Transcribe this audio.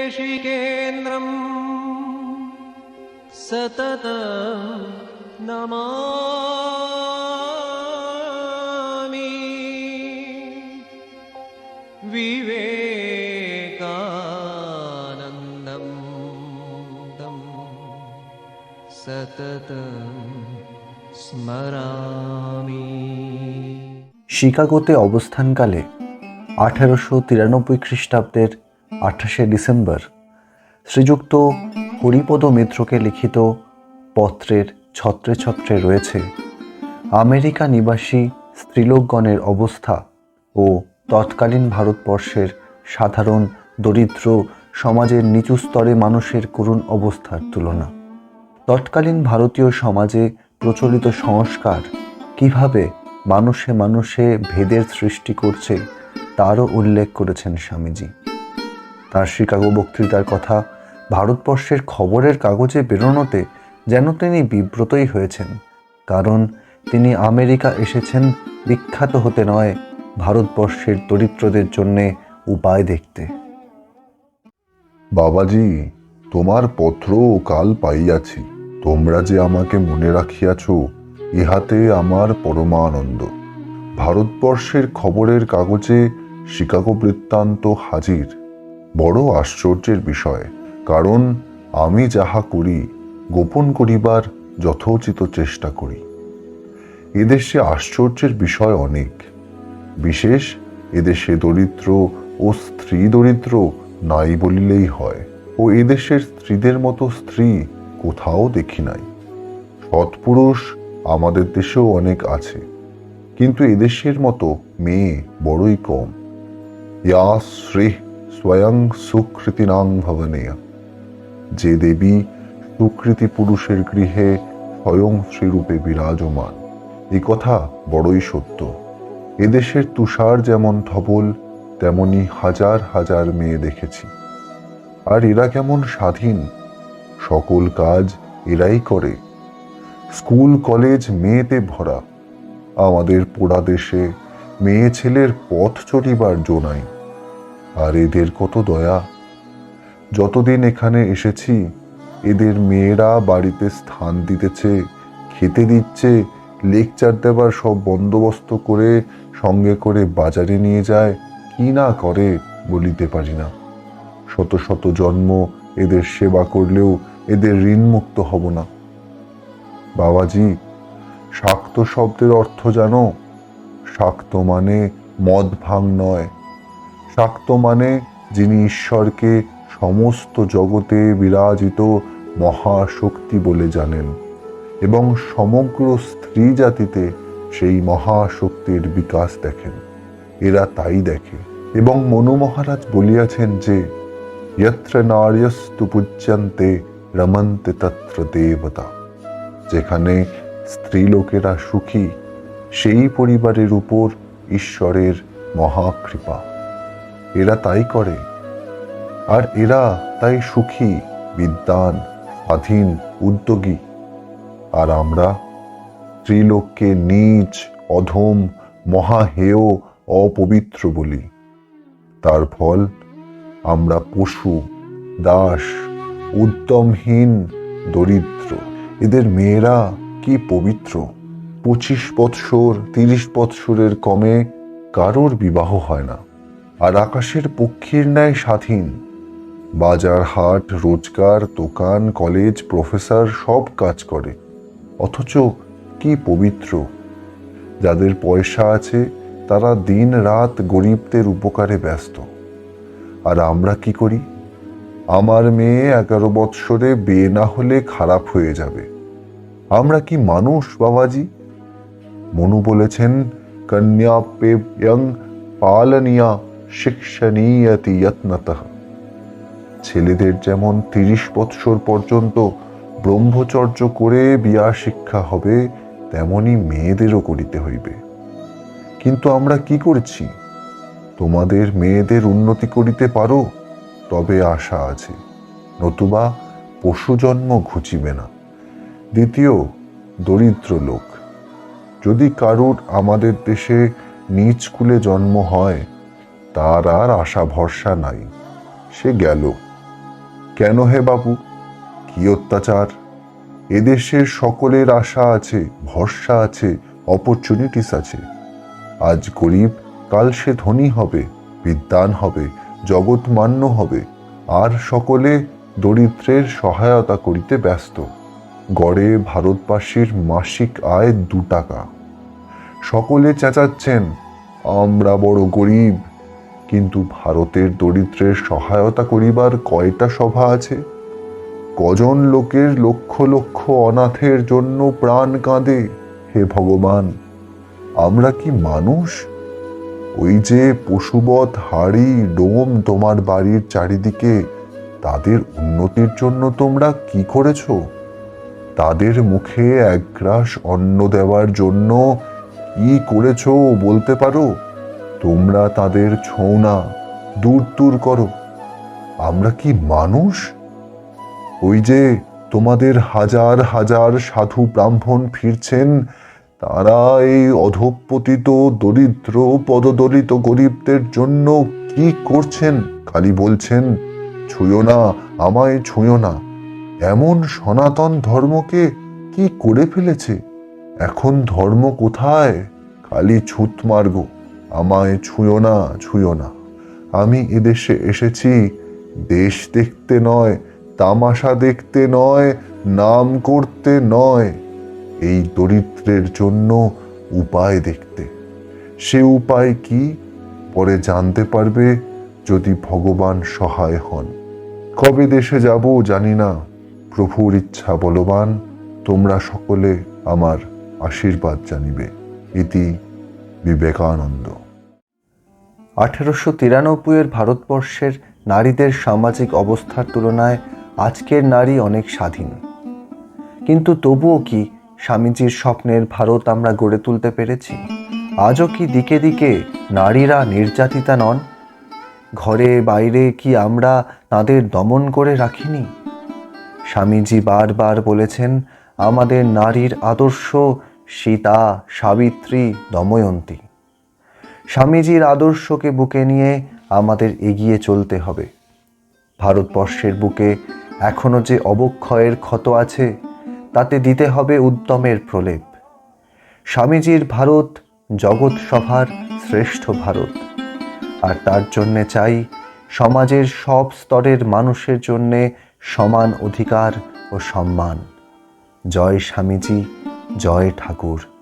तन्देशिकेन्द्रम् सतत नमामि विवेकानन्दं तं सततं स्मरामि শিকাগোতে অবস্থানকালে আঠারোশো তিরানব্বই খ্রিস্টাব্দের আঠাশে ডিসেম্বর, শ্রীযুক্ত হরিপদ মিত্রকে লিখিত পত্রের ছত্রে ছত্রে রয়েছে আমেরিকা নিবাসী স্ত্রীলোকগণের অবস্থা ও তৎকালীন ভারতবর্ষের সাধারণ দরিদ্র সমাজের নিচু স্তরে মানুষের করুণ অবস্থার তুলনা। তৎকালীন ভারতীয় সমাজে প্রচলিত সংস্কার কীভাবে মানুষে মানুষে ভেদের সৃষ্টি করছে তারও উল্লেখ করেছেন স্বামীজি। তার শিকাগো বক্তৃতার কথা ভারতবর্ষের খবরের কাগজে বেরোনোতে যেন তিনি বিব্রতই হয়েছেন, কারণ তিনি আমেরিকা এসেছেন বিখ্যাত হতে নয় ভারতবর্ষের দরিদ্রদের জন্যে উপায় দেখতে। বাবাজি, তোমার পত্র কাল পাইয়াছি, তোমরা যে আমাকে মনে রাখিয়াছ, ইহাতে আমার পরমানন্দ। ভারতবর্ষের খবরের কাগজে শিকাগো বৃত্তান্ত হাজির। বড় আশ্চর্যের বিষয়, কারণ আমি যাহা করি, গোপন করিবার যথোচিত চেষ্টা করি। এদেশে আশ্চর্যের বিষয় অনেক। বিশেষ, এদেশে দরিদ্র ও স্ত্রী দরিদ্র নাই বলিলেই হয়, ও এদেশের স্ত্রীদের মতো স্ত্রী কোথাও দেখি নাই। সৎপুরুষ আমাদের দেশেও অনেক আছে, কিন্তু এদেশের মতো মেয়ে বড়ই কম। ইয়া শ্রী স্বয়ং সুকৃতিনাং ভবনেয়া যে দেবী সুকৃতি পুরুষের গৃহে স্বয়ং শ্রীরূপে বিরাজমান। এই কথা বড়ই সত্য। এদেশের তুষার যেমন ধবল, তেমনি হাজার হাজার মেয়ে দেখেছি। আর এরা কেমন স্বাধীন? সকল কাজ এরাই করে। স্কুল, কলেজ মেয়েতে ভরা। আমাদের পোড়া দেশে মেয়ে ছেলের পথ চটিবার জো নাই, আর এদের কত দয়া। যতদিন এখানে এসেছি, এদের মেয়েরা বাড়িতে স্থান দিতেছে, খেতে দিচ্ছে, লেকচার দেবার সব বন্দোবস্ত করে সঙ্গে করে বাজারে নিয়ে যায়, কি না করে বলিতে পারি না। শত শত জন্ম এদের সেবা করলেও এদের ঋণমুক্ত হব না। বাবাজি, শাক্ত শব্দের অর্থ জানো শাক্ত মানে মদ ভাং নয়। শাক্ত মানে যিনি ঈশ্বরকে সমস্ত জগতে বিরাজিত মহাশক্তি বলে জানেন এবং সমগ্র স্ত্রী জাতিতে সেই মহাশক্তির বিকাশ দেখেন। এরা তাই দেখে এবং মনু মহারাজ বলিয়াছেন যে যত্র নার্যস্তু পূজ্যন্তে রমন্তে তত্র দেবতা। যেখানে স্ত্রীলোকেরা সুখী সেই পরিবারের উপর ঈশ্বরের মহাকৃপা। এরা তাই করে। আর এরা তাই সুখী, বিদ্বান স্বাধীন উদ্যোগী। আর আমরা ত্রিলোককে নীচ, অধম, মহাহেয়, অপবিত্র বলি। তার ফল আমরা পশু, দাস, উদ্যমহীন, দরিদ্র। এদের মেয়েরা কি পবিত্র? পঁচিশ বৎসর, তিরিশ বৎসরের কমে কারোর বিবাহ হয় না। আর আকাশের পক্ষীর ন্যায় স্বাধীন। বাজার হাট, রোজগার, দোকান, কলেজ, প্রফেসর সব কাজ করে। অথচ কি পবিত্র। যাদের পয়সা আছে, তারা দিন রাত গরিবদের উপকারে ব্যস্ত। আর আমরা কি করি? আমার মেয়ে এগারো বৎসরে বিয়ে না হলে খারাপ হয়ে যাবে। আমরা কি মানুষ, বাবাজি? মনু বলেছেন, কন্যা পেয়ং পালনিয়া শিক্ষণীয়তি যত্নতঃ। ছেলেদের যেমন তিরিশ বৎসর পর্যন্ত ব্রহ্মচর্য করে বিয়া শিক্ষা হবে, তেমনি মেয়েদেরও করিতে হইবে। কিন্তু আমরা কি করছি? তোমাদের মেয়েদের উন্নতি করিতে পারো, তবে আশা আছে। নতুবা পশু জন্ম ঘুচিবে না। দ্বিতীয়, দরিদ্র লোক। যদি কারুর আমাদের দেশে নিজ কুলে জন্ম হয়, তার আর আশা ভরসা নাই। সে গেল। কেন হে বাবু? কি অত্যাচার? এদেশের সকলের আশা আছে, ভরসা আছে অপরচুনিটিস আছে। আজ গরিব, কাল সে ধনী হবে, বিদ্বান হবে জগৎমান্য হবে, আর সকলে দরিদ্রের সহায়তা করিতে ব্যস্ত। গড়ে ভারতবাসীর মাসিক আয় দু টাকা। সকলে চেঁচাচ্ছেন, আমরা বড় গরিব, কিন্তু ভারতের দরিদ্রের সহায়তা করিবার কয়টা সভা আছে? কজন লোকের লক্ষ লক্ষ অনাথের জন্য প্রাণ কাঁদে, হে ভগবান? আমরা কি মানুষ? ওই যে পশুবৎ হাড়ি, ডোম তোমার বাড়ির চারিদিকে, তাদের উন্নতির জন্য তোমরা কি করেছ? তাদের মুখে এক গ্রাস অন্ন দেওয়ার জন্য কি করেছ বলতে পারো? তোমরা তাদের ছোঁও না, দূর দূর করো। আমরা কি মানুষ? ওই যে তোমাদের হাজার হাজার সাধু ব্রাহ্মণ ফিরছেন, তারা এই অধপতিত, দরিদ্র, পদদলিত গরিবদের জন্য কি করছেন? খালি বলছেন, ছুঁয়ো না, আমায় ছুঁয়ো না। এমন সনাতন ধর্মকে কি করে ফেলেছে? এখন ধর্ম কোথায়? খালি ছুত মার্গ। আমায় ছুঁয়ো না ছুঁয়ো না। আমি এদেশে এসেছি, দেশ দেখতে নয়, তামাশা দেখতে নয়, নাম করতে নয়। এই দরিদ্রের জন্য উপায় দেখতে। সে উপায় কি? পরে জানতে পারবে যদি ভগবান সহায় হন। কবে দেশে যাব জানি না। প্রভুর ইচ্ছা বলবান, তোমরা সকলে আমার আশীর্বাদ জানিবে। ইতি বিবেকানন্দ। আঠেরোশো তিরানব্বইয়ের ভারতবর্ষের নারীদের সামাজিক অবস্থার তুলনায় আজকের নারী অনেক স্বাধীন। কিন্তু তবুও কি স্বামীজির স্বপ্নের ভারত আমরা গড়ে তুলতে পেরেছি? আজও কি দিকে দিকে নারীরা নির্যাতিতা নন? ঘরে বাইরে কি আমরা তাদের দমন করে রাখিনি? স্বামীজি বারবার বলেছেন, আমাদের নারীর আদর্শ সীতা, সাবিত্রী, দময়ন্তী। স্বামীজির আদর্শকে বুকে নিয়ে আমাদের এগিয়ে চলতে হবে। ভারতবর্ষের বুকে এখনও যে অবক্ষয়ের ক্ষত আছে, তাতে দিতে হবে উদ্যমের প্রলেপ। স্বামীজির ভারত জগৎ সভার শ্রেষ্ঠ ভারত। আর তার জন্যে চাই সমাজের সব স্তরের মানুষের জন্যে সমান অধিকার ও সম্মান। জয় স্বামীজি জয় ঠাকুর।